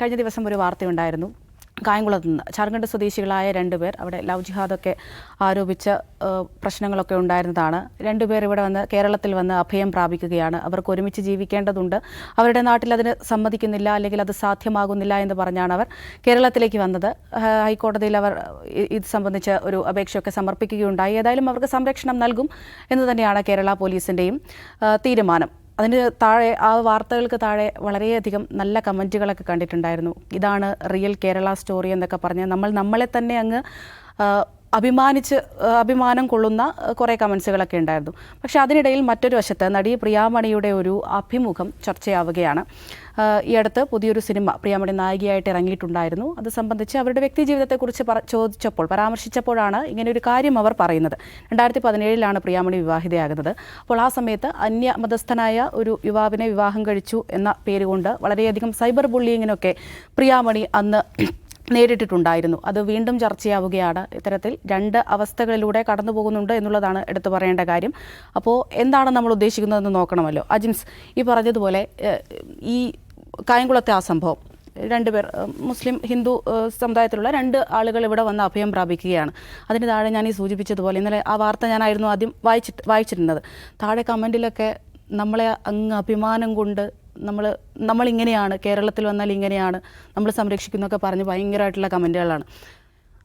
കഴിഞ്ഞ ദിവസം ഒരു വാർത്തയുണ്ടായിരുന്നു. കായംകുളത്ത് നിന്ന് ചാർഖണ്ഡ് സ്വദേശികളായ രണ്ടുപേർ അവിടെ ലവ് ജിഹാദൊക്കെ ആരോപിച്ച പ്രശ്നങ്ങളൊക്കെ ഉണ്ടായിരുന്നതാണ്. രണ്ടുപേർ ഇവിടെ വന്ന് കേരളത്തിൽ വന്ന് അഭയം പ്രാപിക്കുകയാണ്. അവർക്ക് ഒരുമിച്ച് ജീവിക്കേണ്ടതുണ്ട്. അവരുടെ നാട്ടിൽ അതിന് സമ്മതിക്കുന്നില്ല അല്ലെങ്കിൽ അത് സാധ്യമാകുന്നില്ല എന്ന് പറഞ്ഞാണ് അവർ കേരളത്തിലേക്ക് വന്നത്. ഹൈക്കോടതിയിൽ അവർ ഇത് സംബന്ധിച്ച ഒരു അപേക്ഷയൊക്കെ സമർപ്പിക്കുകയുണ്ടായി. ഏതായാലും അവർക്ക് സംരക്ഷണം നൽകും എന്ന് തന്നെയാണ് കേരള പോലീസിന്റെയും തീരുമാനം. അതിന് താഴെ ആ വാർത്തകൾക്ക് താഴെ വളരെയധികം നല്ല കമന്റുകളൊക്കെ കണ്ടിട്ടുണ്ടായിരുന്നു. ഇതാണ് റിയൽ കേരള സ്റ്റോറി എന്നൊക്കെ പറഞ്ഞ് നമ്മൾ നമ്മളെ തന്നെ അങ്ങ് അഭിമാനിച്ച് അഭിമാനം കൊള്ളുന്ന കുറേ കമൻസുകളൊക്കെ ഉണ്ടായിരുന്നു. പക്ഷേ അതിനിടയിൽ മറ്റൊരു വശത്ത് നടി പ്രിയാമണിയുടെ ഒരു അഭിമുഖം ചർച്ചയാവുകയാണ്. ഈ അടുത്ത് പുതിയൊരു സിനിമ പ്രിയാമണി നായികയായിട്ട് ഇറങ്ങിയിട്ടുണ്ടായിരുന്നു. അത് സംബന്ധിച്ച് അവരുടെ വ്യക്തി ജീവിതത്തെക്കുറിച്ച് ചോദിച്ചപ്പോൾ പരാമർശിച്ചപ്പോഴാണ് ഇങ്ങനെ ഒരു കാര്യം അവർ പറയുന്നത്. രണ്ടായിരത്തി പതിനേഴിലാണ് പ്രിയാമണി വിവാഹിതയാകുന്നത്. അപ്പോൾ ആ സമയത്ത് അന്യ മതസ്ഥനായ ഒരു യുവാവിനെ വിവാഹം കഴിച്ചു എന്ന പേരുകൊണ്ട് വളരെയധികം സൈബർ ബുള്ളിങ്ങിനൊക്കെ പ്രിയാമണി അന്ന് നേരിട്ടിട്ടുണ്ടായിരുന്നു. അത് വീണ്ടും ചർച്ചയാവുകയാണ്. ഇത്തരത്തിൽ രണ്ട് അവസ്ഥകളിലൂടെ കടന്നു പോകുന്നുണ്ട് എന്നുള്ളതാണ് എടുത്തു പറയേണ്ട കാര്യം. അപ്പോൾ എന്താണ് നമ്മൾ ഉദ്ദേശിക്കുന്നതെന്ന് നോക്കണമല്ലോ. അജിൻസ് ഈ പറഞ്ഞതുപോലെ ഈ കായംകുളത്തെ ആ സംഭവം. രണ്ടുപേർ മുസ്ലിം ഹിന്ദു സമുദായത്തിലുള്ള രണ്ട് ആളുകൾ ഇവിടെ വന്ന് അഭയം പ്രാപിക്കുകയാണ്. അതിന് താഴെ ഞാൻ ഈ സൂചിപ്പിച്ചതുപോലെ ഇന്നലെ ആ വാർത്ത ഞാനായിരുന്നു ആദ്യം വായിച്ചിട്ട് വായിച്ചിരുന്നത്. താഴെ കമന്റിലൊക്കെ നമ്മളെ അങ്ങ് അഭിമാനം കൊണ്ട് നമ്മൾ നമ്മളിങ്ങനെയാണ് കേരളത്തിൽ വന്നാൽ ഇങ്ങനെയാണ് നമ്മൾ സംരക്ഷിക്കുന്നൊക്കെ പറഞ്ഞ് ഭയങ്കരമായിട്ടുള്ള കമന്റുകളാണ്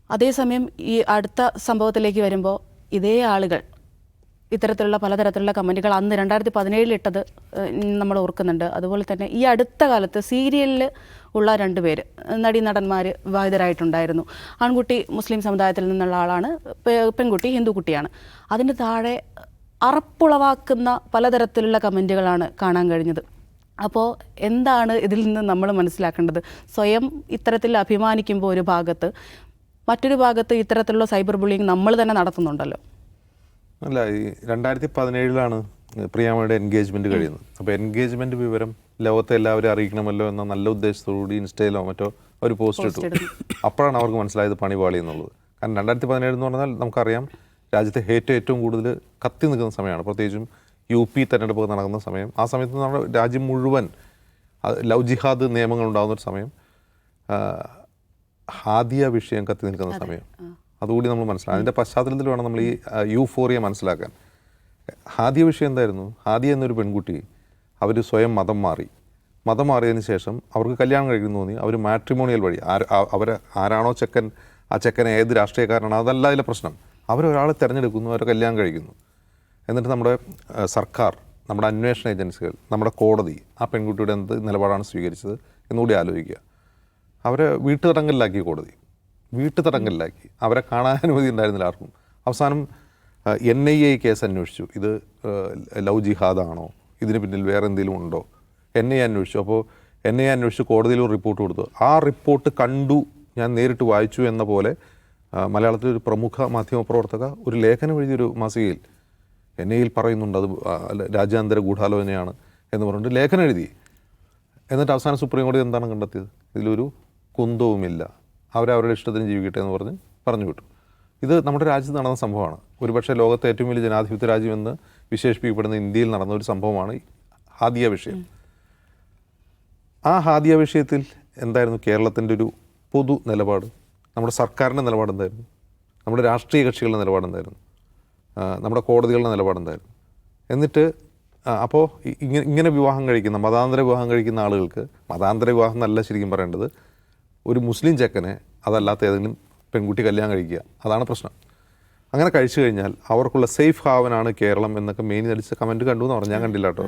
അതേസമയം ഈ അടുത്ത സംഭവത്തിലേക്ക് വരുമ്പോൾ ഇതേ ആളുകൾ ഇത്തരത്തിലുള്ള പലതരത്തിലുള്ള കമന്റുകൾ അന്ന് രണ്ടായിരത്തി പതിനേഴിൽ ഇട്ടത് നമ്മൾ ഓർക്കുന്നുണ്ട്. അതുപോലെ തന്നെ ഈ അടുത്ത കാലത്ത് സീരിയലിൽ ഉള്ള രണ്ട് പേര് നടി നടന്മാർ വിവാഹിതരായിട്ടുണ്ടായിരുന്നു ആൺകുട്ടി മുസ്ലിം സമുദായത്തിൽ നിന്നുള്ള ആളാണ് പെൺകുട്ടി ഹിന്ദു കുട്ടിയാണ്. അതിന് താഴെ അറപ്പുളവാക്കുന്ന പലതരത്തിലുള്ള കമന്റുകളാണ് കാണാൻ കഴിഞ്ഞത്. അപ്പോൾ എന്താണ് ഇതിൽ നിന്ന് നമ്മൾ മനസ്സിലാക്കേണ്ടത്? സ്വയം ഇത്തരത്തിൽ അഭിമാനിക്കുമ്പോൾ ഒരു ഭാഗത്ത് മറ്റൊരു ഭാഗത്ത് ഇത്തരത്തിലുള്ള സൈബർ ബുള്ളിങ് നമ്മൾ തന്നെ നടത്തുന്നുണ്ടല്ലോ. അല്ല ഈ രണ്ടായിരത്തി പതിനേഴിലാണ് പ്രിയാമയുടെ എൻഗേജ്മെന്റ് കഴിയുന്നത്. അപ്പോൾ എൻഗേജ്മെന്റ് വിവരം ലോകത്തെ എല്ലാവരും അറിയിക്കണമല്ലോ എന്ന നല്ല ഉദ്ദേശത്തോടുകൂടി ഇൻസ്റ്റയിലോ മറ്റോ അവർ പോസ്റ്റ് ഇട്ടു. അപ്പോഴാണ് അവർക്ക് മനസ്സിലായത് പണിപാളി എന്നുള്ളത്. കാരണം രണ്ടായിരത്തി പതിനേഴ് എന്ന് പറഞ്ഞാൽ നമുക്കറിയാം രാജ്യത്തെ ഏറ്റവും ഏറ്റവും കൂടുതൽ കത്തി നിൽക്കുന്ന സമയമാണ്. പ്രത്യേകിച്ചും യു പി തെരഞ്ഞെടുപ്പ് നടക്കുന്ന സമയം. ആ സമയത്ത് നമ്മുടെ രാജ്യം മുഴുവൻ ലവ് ജിഹാദ് നിയമങ്ങൾ ഉണ്ടാകുന്ന ഒരു സമയം ഹാദിയ വിഷയം കത്തി നിൽക്കുന്ന സമയം. അതുകൂടി നമ്മൾ മനസ്സിലാക്കാം അതിന്റെ പശ്ചാത്തലത്തിൽ വേണം നമ്മൾ ഈ യൂഫോറിയ മനസ്സിലാക്കാൻ. ഹാദിയ വിഷയം എന്തായിരുന്നു? ഹാദിയ എന്നൊരു പെൺകുട്ടി അവർ സ്വയം മതം മാറി. മതം മാറിയതിന് ശേഷം അവർക്ക് കല്യാണം കഴിക്കുന്നു തോന്നി. അവർ മാട്രിമോണിയൽ വഴി അവർ ആരാണോ ചെക്കൻ ആ ചെക്കൻ ഏത് രാഷ്ട്രീയക്കാരനാണോ അതല്ല അതിലെ പ്രശ്നം. അവരൊരാളെ തിരഞ്ഞെടുക്കുന്നു അവരെ കല്യാണം കഴിക്കുന്നു. എന്നിട്ട് നമ്മുടെ സർക്കാർ നമ്മുടെ അന്വേഷണ ഏജൻസികൾ നമ്മുടെ കോടതി ആ പെൺകുട്ടിയുടെ എന്ത് നിലപാടാണ് സ്വീകരിച്ചത് എന്നുകൂടി ആലോചിക്കുക. അവരെ വീട്ടുതടങ്കലിലാക്കി കോടതി. വീട്ടുതടങ്കലിലാക്കി. അവരെ കാണാൻ അനുമതി ഉണ്ടായിരുന്നില്ല ആർക്കും. അവസാനം എൻ ഐ എ കേസ് അന്വേഷിച്ചു. ഇത് ലൗ ജിഹാദാണോ? ഇതിന് പിന്നിൽ വേറെ എന്തെങ്കിലും ഉണ്ടോ? എൻ ഐ അന്വേഷിച്ചു. അപ്പോൾ എൻ ഐ അന്വേഷിച്ച് കോടതിയിൽ ഒരു റിപ്പോർട്ട് കൊടുത്തു. ആ റിപ്പോർട്ട് കണ്ടു ഞാൻ നേരിട്ട് വായിച്ചു എന്ന പോലെ മലയാളത്തിലെ ഒരു പ്രമുഖ മാധ്യമപ്രവർത്തക ഒരു ലേഖനം എഴുതിയൊരു മാസികയിൽ എൻ ഐയിൽ പറയുന്നുണ്ട് അത് രാജ്യാന്തര ഗൂഢാലോചനയാണ് എന്ന് പറഞ്ഞിട്ട് ലേഖനം എഴുതി. എന്നിട്ട് അവസാനം സുപ്രീം കോടതി എന്താണ് കണ്ടെത്തിയത്? ഇതിലൊരു കുന്തവുമില്ല. അവരവരുടെ ഇഷ്ടത്തിന് ജീവിക്കട്ടെ എന്ന് പറഞ്ഞ് പറഞ്ഞു വിട്ടു. ഇത് നമ്മുടെ രാജ്യത്ത് നടന്ന സംഭവമാണ്. ഒരുപക്ഷെ ലോകത്തെ ഏറ്റവും വലിയ ജനാധിപത്യ രാജ്യമെന്ന് വിശേഷിപ്പിക്കപ്പെടുന്ന ഇന്ത്യയിൽ നടന്ന ഒരു സംഭവമാണ് ഹാദിയ വിഷയം. ആ ഹാദിയ വിഷയത്തിൽ എന്തായിരുന്നു കേരളത്തിന്റെ ഒരു പൊതു നിലപാട്? നമ്മുടെ സർക്കാരിന്റെ നിലപാട് എന്തായിരുന്നു? നമ്മുടെ രാഷ്ട്രീയ കക്ഷികളുടെ നിലപാട് എന്തായിരുന്നു? നമ്മുടെ കോടതികളുടെ നിലപാട് എന്തായിരുന്നു? എന്നിട്ട് അപ്പോൾ ഇങ്ങനെ ഇങ്ങനെ വിവാഹം കഴിക്കുന്ന മതാന്തര വിവാഹം കഴിക്കുന്ന ആളുകൾക്ക് മതാന്തര വിവാഹം എന്നല്ല ശരിക്കും പറയേണ്ടത് ഒരു മുസ്ലിം ചെക്കനെ അതല്ലാത്ത ഏതെങ്കിലും പെൺകുട്ടി കല്യാണം കഴിക്കുക അതാണ് പ്രശ്നം. അങ്ങനെ കഴിച്ചു കഴിഞ്ഞാൽ അവർക്കുള്ള സേഫ് ഹാവനാണ് കേരളം എന്നൊക്കെ മെയിൻ അടിച്ച കമന്റ് കണ്ടു എന്ന് പറഞ്ഞു. ഞാൻ കണ്ടില്ല കേട്ടോ.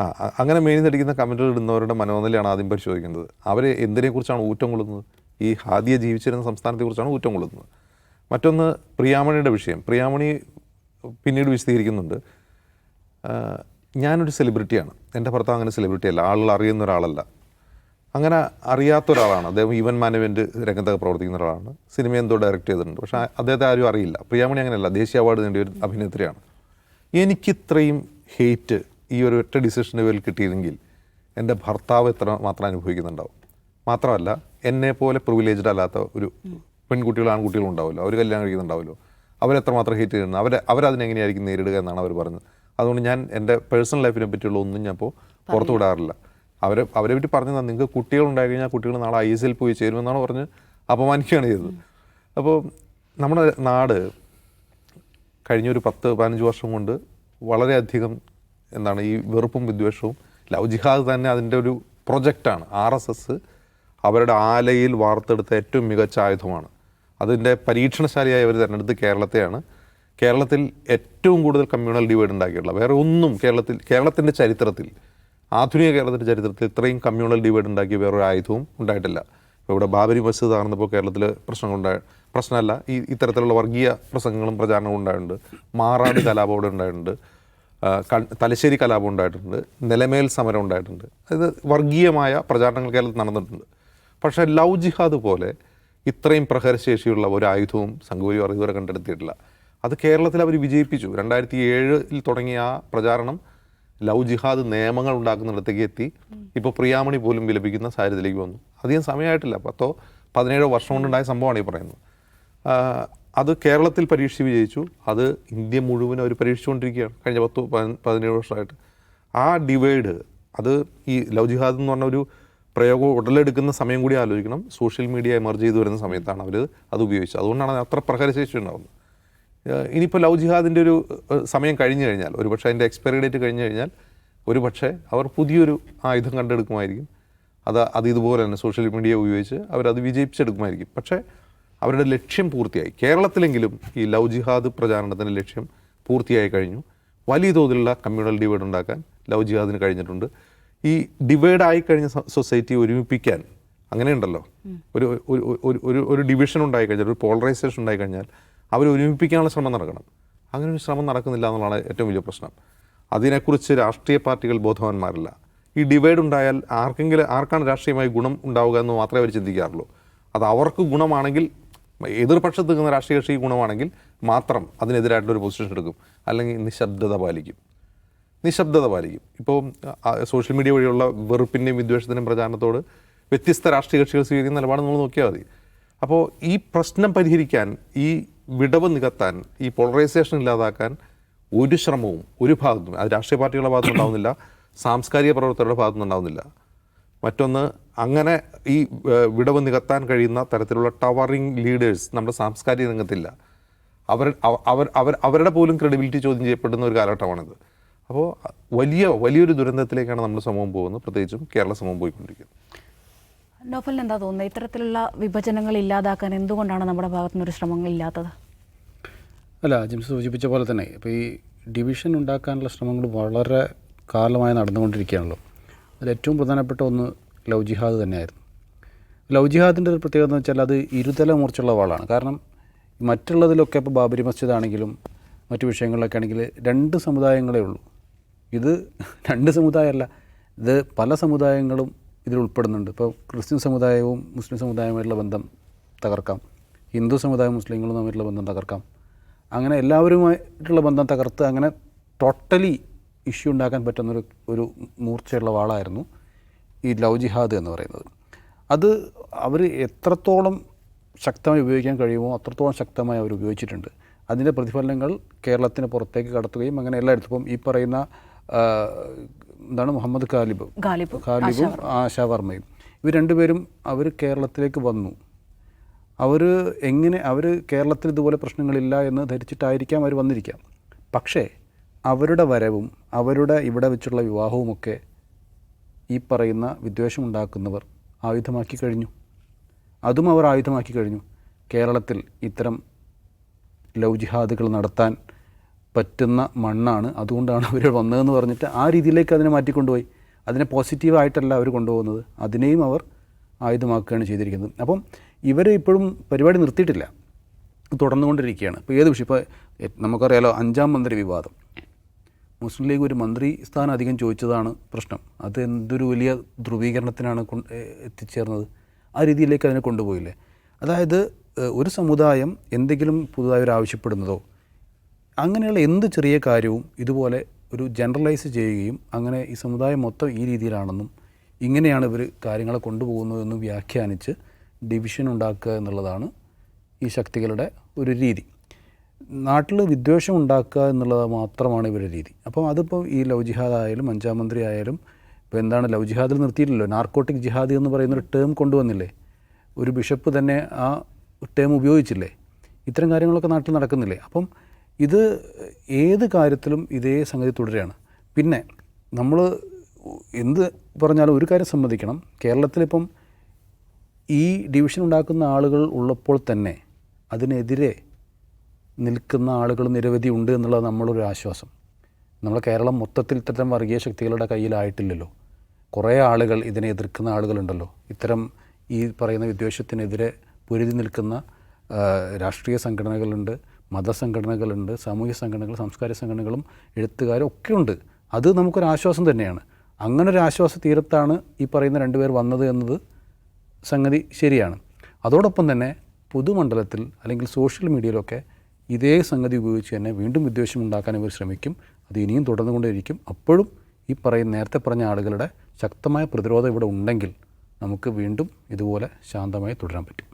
ആ അങ്ങനെ മെയിൻ അടിക്കുന്ന കമന്റുകൾ ഇടുന്നവരുടെ മനോനിലയാണ് ആദ്യം പരിശോധിക്കേണ്ടത് അവർ എന്തിനെക്കുറിച്ചാണ് ഊറ്റം കൊള്ളുന്നത്? ഈ ഹാദിയ ജീവിച്ചിരുന്ന സംസ്ഥാനത്തെക്കുറിച്ചാണ് ഊറ്റം കൊള്ളുന്നത്. മറ്റൊന്ന് പ്രിയാമണിയുടെ വിഷയം. പ്രിയാമണി പിന്നീട് വിശദീകരിക്കുന്നുണ്ട്. ഞാനൊരു സെലിബ്രിറ്റിയാണ് എന്റെ ഭർത്താവ് അങ്ങനെ സെലിബ്രിറ്റി അല്ല. ആളുകൾ അറിയുന്ന ഒരാളല്ല. അങ്ങനെ അറിയാത്ത ഒരാളാണ് അദ്ദേഹം ഈവൻ മാനേജ്മെന്റ് രംഗത്തൊക്കെ പ്രവർത്തിക്കുന്ന ഒരാളാണ്. സിനിമ എന്തോ ഡയറക്റ്റ് ചെയ്തിട്ടുണ്ട്. പക്ഷേ അദ്ദേഹത്തെ ആരും അറിയില്ല. പ്രിയാമണി അങ്ങനെയല്ല. ദേശീയ അവാർഡ് നേടിയ ഒരു അഭിനേത്രിയാണ്. എനിക്ക് എനിക്കിത്രയും ഹെയ്റ്റ് ഈ ഒരു ഒറ്റ ഡിസിഷന്റെ പേരിൽ കിട്ടിയിരുന്നെങ്കിൽ എന്റെ ഭർത്താവ് എത്ര മാത്രം അനുഭവിക്കുന്നുണ്ടാവും. മാത്രമല്ല എന്നെ പോലെ പ്രിവിലേജ്ഡ് അല്ലാത്ത ഒരു പെൺകുട്ടികളും ആൺകുട്ടികളും ഉണ്ടാവുമല്ലോ. അവർ കല്യാണം കഴിക്കുന്നുണ്ടാവുമല്ലോ. അവരെത്രമാത്രം ഹേറ്റ് ചെയ്യുന്നു? അവർ അവരതിനെങ്ങനെയായിരിക്കും നേരിടുക എന്നാണ് അവർ പറഞ്ഞത്. അതുകൊണ്ട് ഞാൻ എന്റെ പേഴ്സണൽ ലൈഫിനെ പറ്റിയുള്ള ഒന്നും ഞാൻ ഇപ്പോൾ പുറത്തു വിടാറില്ല അവരെ അവരെ പറ്റി തന്നെ. നിങ്ങൾക്ക് കുട്ടികൾ ഉണ്ടായി കഴിഞ്ഞാൽ കുട്ടികൾ നാളെ ഐ എസ് എൽ പോയി ചേരുമെന്നാണ് പറഞ്ഞ് അപമാനിക്കുകയാണ് ചെയ്തത്. അപ്പോൾ നമ്മുടെ നാട് കഴിഞ്ഞൊരു പത്ത് പതിനഞ്ച് വർഷം കൊണ്ട് വളരെയധികം എന്താണ് ഈ വെറുപ്പും വിദ്വേഷവും ലവ് ജിഹാദ് തന്നെ അതിന്റെ ഒരു പ്രൊജക്റ്റാണ്. ആർ എസ് എസ് അവരുടെ ആലയിൽ വാർത്തെടുത്ത ഏറ്റവും മികച്ച ആയുധമാണ്. അതിന്റെ പരീക്ഷണശാലയായി അവർ തിരഞ്ഞെടുത്ത് കേരളത്തെയാണ്. കേരളത്തിൽ ഏറ്റവും കൂടുതൽ കമ്മ്യൂണൽ ഡിവൈഡ് ഉണ്ടാക്കിയിട്ടുള്ള വേറെ ഒന്നും കേരളത്തിൽ കേരളത്തിന്റെ ചരിത്രത്തിൽ ആധുനിക കേരളത്തിന്റെ ചരിത്രത്തിൽ ഇത്രയും കമ്മ്യൂണൽ ഡിവൈഡ് ഉണ്ടാക്കിയ വേറൊരു ആയുധവും ഉണ്ടായിട്ടില്ല. ഇപ്പോൾ ഇവിടെ ബാബരി മസ്ജിദ് ആണെന്നപ്പോൾ കേരളത്തിൽ പ്രശ്നങ്ങളുണ്ടായ പ്രശ്നമല്ല ഈ ഇത്തരത്തിലുള്ള വർഗീയ പ്രസംഗങ്ങളും പ്രചാരണവും ഉണ്ടായിട്ടുണ്ട്. മാറാട് കലാപം ഇവിടെ ഉണ്ടായിട്ടുണ്ട് തലശ്ശേരി കലാപം ഉണ്ടായിട്ടുണ്ട്. നിലമേൽ സമരം ഉണ്ടായിട്ടുണ്ട്. ഇത് വർഗീയമായ പ്രചാരണങ്ങൾ കേരളത്തിൽ നടന്നിട്ടുണ്ട്. പക്ഷേ ലവ് ജിഹാദ് പോലെ ഇത്രയും പ്രഹരശേഷിയുള്ള ഒരു ആയുധവും സംഘപരിവാർ ഇതുവരെ കണ്ടെടുത്തിയിട്ടില്ല അത് കേരളത്തിൽ അവർ വിജയിപ്പിച്ചു. രണ്ടായിരത്തി ഏഴിൽ തുടങ്ങിയ ആ പ്രചാരണം ലവ് ജിഹാദ് നിയമങ്ങൾ ഉണ്ടാക്കുന്നിടത്തേക്ക് എത്തി. ഇപ്പോൾ പ്രിയാമണി പോലും വിലപിക്കുന്ന സാഹചര്യത്തിലേക്ക് വന്നു. അധികം സമയമായിട്ടില്ല. പത്തോ പതിനേഴോ വർഷം കൊണ്ടുണ്ടായ സംഭവമാണ് ഈ പറയുന്നത്. അത് കേരളത്തിൽ പരീക്ഷിച്ച് വിജയിച്ചു. അത് ഇന്ത്യ മുഴുവൻ അവർ പരീക്ഷിച്ചുകൊണ്ടിരിക്കുകയാണ്. കഴിഞ്ഞ പത്ത് പതിന- പതിനേഴ് വർഷമായിട്ട്. ആ ഡിവൈഡ് അത് ഈ ലവ് ജിഹാദ് എന്ന് പറഞ്ഞ ഒരു പ്രയോഗം ഉടലെടുക്കുന്ന സമയം കൂടി ആലോചിക്കണം. സോഷ്യൽ മീഡിയ എമർജ് ചെയ്തു വരുന്ന സമയത്താണ് അവർ അത് ഉപയോഗിച്ചത്. അതുകൊണ്ടാണ് അത് അത്ര പ്രഹരശേഷി ഉണ്ടാകുന്നത് ഇനിയിപ്പോൾ ലവ് ജിഹാദിന്റെ ഒരു സമയം കഴിഞ്ഞു കഴിഞ്ഞാൽ ഒരുപക്ഷെ അതിന്റെ എക്സ്പയറി ഡേറ്റ് കഴിഞ്ഞു കഴിഞ്ഞാൽ ഒരുപക്ഷെ അവർ പുതിയൊരു ആയുധം കണ്ടെടുക്കുമായിരിക്കും. അത് അത് ഇതുപോലെ തന്നെ സോഷ്യൽ മീഡിയ ഉപയോഗിച്ച് അവരത് വിജയിപ്പിച്ചെടുക്കുമായിരിക്കും. പക്ഷേ അവരുടെ ലക്ഷ്യം പൂർത്തിയായി. കേരളത്തിലെങ്കിലും ഈ ലവ് ജിഹാദ് പ്രചാരണത്തിന്റെ ലക്ഷ്യം പൂർത്തിയായി കഴിഞ്ഞു. വലിയ തോതിലുള്ള കമ്മ്യൂണൽ ഡിവൈഡ് ഉണ്ടാക്കാൻ ലവ് ജിഹാദിന് കഴിഞ്ഞിട്ടുണ്ട്. ഈ ഡിവൈഡ് ആയി കഴിഞ്ഞ സൊസൈറ്റി ഒരുമിപ്പിക്കാൻ അങ്ങനെയുണ്ടല്ലോ. ഒരു ഒരു ഒരു- ഒരു ഒരു ഡിവിഷൻ ഉണ്ടായി കഴിഞ്ഞാൽ ഒരു പോളറൈസേഷൻ ഉണ്ടായി കഴിഞ്ഞാൽ അവർ ഒരുമിപ്പിക്കാനുള്ള ശ്രമം നടക്കണം. അങ്ങനെ ഒരു ശ്രമം നടക്കുന്നില്ല എന്നുള്ളതാണ് ഏറ്റവും വലിയ പ്രശ്നം. അതിനെക്കുറിച്ച് രാഷ്ട്രീയ പാർട്ടികൾ ബോധവാന്മാരല്ല. ഈ ഡിവൈഡ് ഉണ്ടായാൽ ആർക്കെങ്കിലും ആർക്കാണ് രാഷ്ട്രീയമായി ഗുണം ഉണ്ടാവുക എന്ന് മാത്രമേ അവർ ചിന്തിക്കാറുള്ളൂ. അത് അവർക്ക് ഗുണമാണെങ്കിൽ എതിർപക്ഷത്ത് നിൽക്കുന്ന രാഷ്ട്രീയ കക്ഷി ഗുണമാണെങ്കിൽ മാത്രം അതിനെതിരായിട്ടുള്ള ഒരു പൊസിഷൻ എടുക്കും. അല്ലെങ്കിൽ നിശബ്ദത പാലിക്കും. നിശബ്ദത പാലിക്കും. ഇപ്പോൾ സോഷ്യൽ മീഡിയ വഴിയുള്ള വെറുപ്പിന്റെയും വിദ്വേഷത്തിന്റെയും പ്രചാരണത്തോട് വ്യത്യസ്ത രാഷ്ട്രീയ കക്ഷികൾ സ്വീകരിക്കുന്ന നിലപാട് നമ്മൾ നോക്കിയാൽ മതി. അപ്പോൾ ഈ പ്രശ്നം പരിഹരിക്കാൻ ഈ വിടവ് നികത്താൻ ഈ പോളറൈസേഷൻ ഇല്ലാതാക്കാൻ ഒരു ശ്രമവും ഒരു ഭാഗത്തും അത് രാഷ്ട്രീയ പാർട്ടികളുടെ ഭാഗത്തുനിന്നുണ്ടാവുന്നില്ല സാംസ്കാരിക പ്രവർത്തകരുടെ ഭാഗത്തുനിന്നുണ്ടാവുന്നില്ല മറ്റൊന്ന് അങ്ങനെ ഈ വിടവ് നികത്താൻ കഴിയുന്ന തരത്തിലുള്ള ടവറിങ് ലീഡേഴ്സ് നമ്മുടെ സാംസ്കാരിക രംഗത്തില്ല. അവർ അവർ അവർ അവരുടെ പോലും ക്രെഡിബിലിറ്റി ചോദ്യം ചെയ്യപ്പെടുന്ന ഒരു കാലഘട്ടമാണിത്. അപ്പോൾ വലിയ വലിയൊരു ദുരന്തത്തിലേക്കാണ് നമ്മുടെ സമൂഹം പോകുന്നത്. പ്രത്യേകിച്ചും കേരള സമൂഹം പോയിക്കൊണ്ടിരിക്കുന്നത്. നോഫലിന് എന്താ തോന്നുന്നത്? ഇത്തരത്തിലുള്ള വിഭജനങ്ങൾ ഇല്ലാതാക്കാൻ എന്തുകൊണ്ടാണ് നമ്മുടെ ഭാഗത്തു നിന്നൊരു ശ്രമങ്ങൾ ഇല്ലാത്തത്? അല്ല ജിംസ് സൂചിപ്പിച്ച പോലെ തന്നെ ഇപ്പോൾ ഈ ഡിവിഷൻ ഉണ്ടാക്കാനുള്ള ശ്രമങ്ങൾ വളരെ കാലമായി നടന്നുകൊണ്ടിരിക്കുകയാണല്ലോ. അതിൽ ഏറ്റവും പ്രധാനപ്പെട്ട ഒന്ന് ലവ് ജിഹാദ് തന്നെയായിരുന്നു. ലവ് ജിഹാദിന്റെ ഒരു പ്രത്യേകത എന്ന് വെച്ചാൽ അത് ഇരുതല മൂർച്ചുള്ള വാളാണ്. കാരണം മറ്റുള്ളതിലൊക്കെ ഇപ്പോൾ ബാബരി മസ്ജിദ് ആണെങ്കിലും മറ്റു വിഷയങ്ങളിലൊക്കെ ആണെങ്കിൽ രണ്ട് സമുദായങ്ങളേ ഉള്ളൂ. ഇത് രണ്ട് സമുദായമല്ല ഇത് പല സമുദായങ്ങളും ഇതിൽ ഉൾപ്പെടുന്നുണ്ട്. ഇപ്പോൾ ക്രിസ്ത്യൻ സമുദായവും മുസ്ലിം സമുദായവുമായിട്ടുള്ള ബന്ധം തകർക്കാം. ഹിന്ദു സമുദായവും മുസ്ലിങ്ങളും തമ്മിലുള്ള ബന്ധം തകർക്കാം. അങ്ങനെ എല്ലാവരുമായിട്ടുള്ള ബന്ധം തകർത്ത് അങ്ങനെ ടോട്ടലി ഇഷ്യൂ ഉണ്ടാക്കാൻ പറ്റുന്നൊരു ഒരു മൂർച്ചയുള്ള വാളായിരുന്നു ഈ ലവ് ജിഹാദ് എന്ന് പറയുന്നത്. അത് അവർ എത്രത്തോളം ശക്തമായി ഉപയോഗിക്കാൻ കഴിയുമോ അത്രത്തോളം ശക്തമായി അവർ ഉപയോഗിച്ചിട്ടുണ്ട്. അതിന്റെ പ്രതിഫലനങ്ങൾ കേരളത്തിന് പുറത്തേക്ക് കടത്തുകയും അങ്ങനെ എല്ലായിടത്തും. ഈ പറയുന്ന എന്താണ് മുഹമ്മദ് ഖാലിബ് ഖാലിബ്, ഖാലിബും ആശാ വർമ്മയും. ഇവർ രണ്ടുപേരും അവർ കേരളത്തിലേക്ക് വന്നു. അവർ എങ്ങനെ അവർ കേരളത്തിൽ ഇതുപോലെ പ്രശ്നങ്ങളില്ല എന്ന് ധരിച്ചിട്ടായിരിക്കാം അവർ വന്നിരിക്കാം പക്ഷേ അവരുടെ വരവും അവരുടെ ഇവിടെ വെച്ചുള്ള വിവാഹവുമൊക്കെ ഈ പറയുന്ന വിദ്വേഷമുണ്ടാക്കുന്നവർ ആയുധമാക്കി കഴിഞ്ഞു. അതും അവർ ആയുധമാക്കി കഴിഞ്ഞു. കേരളത്തിൽ ഇത്തരം ലവ് ജിഹാദുകൾ നടത്താൻ പറ്റുന്ന മണ്ണാണ് അതുകൊണ്ടാണ് അവർ വന്നതെന്ന് പറഞ്ഞിട്ട് ആ രീതിയിലേക്ക് അതിനെ മാറ്റിക്കൊണ്ടുപോയി. അതിനെ പോസിറ്റീവായിട്ടല്ല അവർ കൊണ്ടുപോകുന്നത്. അതിനെയും അവർ ആയുധമാക്കുകയാണ് ചെയ്തിരിക്കുന്നത്. അപ്പം ഇവർ ഇപ്പോഴും പരിപാടി നിർത്തിയിട്ടില്ല. തുടർന്നുകൊണ്ടിരിക്കുകയാണ്. ഇപ്പോൾ ഏത് വിഷയം? ഇപ്പോൾ നമുക്കറിയാലോ അഞ്ചാം മന്ത്രി വിവാദം. മുസ്ലിം ലീഗ് ഒരു മന്ത്രി സ്ഥാനം അധികം ചോദിച്ചതാണ് പ്രശ്നം. അത് എന്തൊരു വലിയ ധ്രുവീകരണത്തിനാണ് എത്തിച്ചേർന്നത്. ആ രീതിയിലേക്ക് അതിനെ കൊണ്ടുപോയില്ലേ? അതായത് ഒരു സമുദായം എന്തെങ്കിലും പുതുതായി ഒരു ആവശ്യപ്പെടുന്നതോ അങ്ങനെയുള്ള എന്ത് ചെറിയ കാര്യവും ഇതുപോലെ ഒരു ജനറലൈസ് ചെയ്യുകയും അങ്ങനെ ഈ സമുദായം മൊത്തം ഈ രീതിയിലാണെന്നും ഇങ്ങനെയാണ് ഇവർ കാര്യങ്ങളെ കൊണ്ടുപോകുന്നതെന്നും വ്യാഖ്യാനിച്ച് ഡിവിഷൻ ഉണ്ടാക്കുക എന്നുള്ളതാണ് ഈ ശക്തികളുടെ ഒരു രീതി. നാട്ടിൽ വിദ്വേഷം ഉണ്ടാക്കുക എന്നുള്ളത് മാത്രമാണ് ഇവരുടെ രീതി. അപ്പം അതിപ്പോൾ ഈ ലവ് ജിഹാദ് ആയാലും അഞ്ചാം മന്ത്രി ആയാലും ഇപ്പോൾ എന്താണ് ലവ് ജിഹാദിൽ നിർത്തിയിട്ടില്ലല്ലോ? നാർക്കോട്ടിക് ജിഹാദി എന്ന് പറയുന്നൊരു ടേം കൊണ്ടുവന്നില്ലേ? ഒരു ബിഷപ്പ് തന്നെ ആ ടേം ഉപയോഗിച്ചില്ലേ? ഇത്തരം കാര്യങ്ങളൊക്കെ നാട്ടിൽ നടക്കുന്നില്ലേ? അപ്പം ഇത് ഏത് കാര്യത്തിലും ഇതേ സംഗതി തുടരുകയാണ്. പിന്നെ നമ്മൾ എന്ത് പറഞ്ഞാലും ഒരു കാര്യം സമ്മതിക്കണം. കേരളത്തിലിപ്പം ഈ ഡിവിഷൻ ഉണ്ടാക്കുന്ന ആളുകൾ ഉള്ളപ്പോൾ തന്നെ അതിനെതിരെ നിൽക്കുന്ന ആളുകൾ നിരവധി ഉണ്ട് എന്നുള്ളത് നമ്മളൊരു ആശ്വാസം. നമ്മളെ കേരളം മൊത്തത്തിൽ ഇത്തരം വർഗീയ ശക്തികളുടെ കയ്യിലായിട്ടില്ലല്ലോ. കുറേ ആളുകൾ ഇതിനെ എതിർക്കുന്ന ആളുകളുണ്ടല്ലോ. ഇത്തരം ഈ പറയുന്ന വിദ്വേഷത്തിനെതിരെ പൊരുതി നിൽക്കുന്ന രാഷ്ട്രീയ സംഘടനകളുണ്ട്. മതസംഘടനകളുണ്ട് സാമൂഹ്യ സംഘടനകൾ സാംസ്കാരിക സംഘടനകളും എഴുത്തുകാരും ഒക്കെ ഉണ്ട് അത് നമുക്കൊരു ആശ്വാസം തന്നെയാണ്. അങ്ങനെ ഒരു ആശ്വാസ തീരത്താണ് ഈ പറയുന്ന രണ്ടുപേർ വന്നത് എന്നത് സംഗതി ശരിയാണ്. അതോടൊപ്പം തന്നെ പൊതുമണ്ഡലത്തിൽ അല്ലെങ്കിൽ സോഷ്യൽ മീഡിയയിലൊക്കെ ഇതേ സംഗതി ഉപയോഗിച്ച് തന്നെ വീണ്ടും വിദ്വേഷം ഉണ്ടാക്കാൻ ഇവർ ശ്രമിക്കും. അത് ഇനിയും തുടർന്നുകൊണ്ടേയിരിക്കും. അപ്പോഴും ഈ പറയുന്ന നേരത്തെ പറഞ്ഞ ആളുകളുടെ ശക്തമായ പ്രതിരോധം ഇവിടെ ഉണ്ടെങ്കിൽ നമുക്ക് വീണ്ടും ഇതുപോലെ ശാന്തമായി തുടരാൻ പറ്റും.